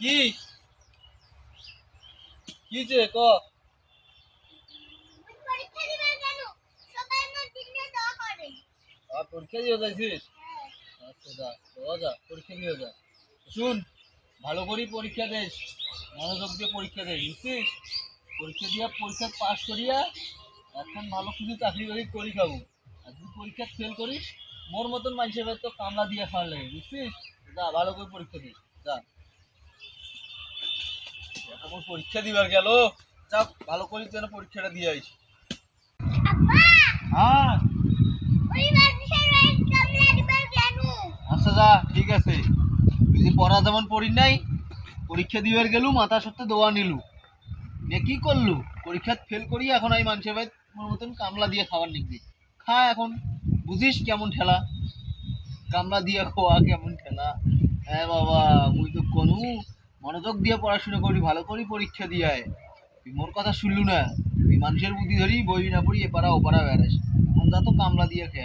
কি? কি যে ক? পরীক্ষা দোয়া যাইছিস আচ্ছা যা ও যা পরীক্ষা দিয়ে যা। শুন ভালো করে পরীক্ষা দেস মনোযোগ দিয়ে পরীক্ষা দেস বুঝছিস? পরীক্ষা দিয়া পরীক্ষা পাস করিয়া এখন ভালো কিছু চাকরি বাকরি করি খাব। আর যদি পরীক্ষা ফেল করিস মোর মতন মানুষের তো কামলা দিয়ে খাওয়ার লাগে বুঝছিস? যা ভালো করে পরীক্ষা দিস যা। পরীক্ষা দিবার গেল। যা ভালো করে যেন পরীক্ষাটা দিয়ে আইস হ্যাঁ। আচ্ছা যা ঠিক আছে। তুই যে পড়া যেমন পড়ি নাই পরীক্ষা দিবার গেলু মাথা সত্ত্বে দোয়া নিলু। নিয়ে কি করলু? পরীক্ষা ফেল করি এখন আমি মানুষের ভাই মতন কামলা দিয়ে খাবার নিবি খা এখন বুঝিস কেমন ঠেলা? কামলা দিয়ে খোয়া কেমন ঠেলা? হ্যাঁ বাবা মুই তো কোনো মনোযোগ দিয়ে পড়াশোনা করি, ভালো করে পরীক্ষা দিয়ে তুই মোর কথা শুনলু না। তুই মানুষের বুদ্ধি ধরি বই না পড়ি এপারা ওপারা বেড়াস। এখন যা তো কামলা দিয়ে খেয়ে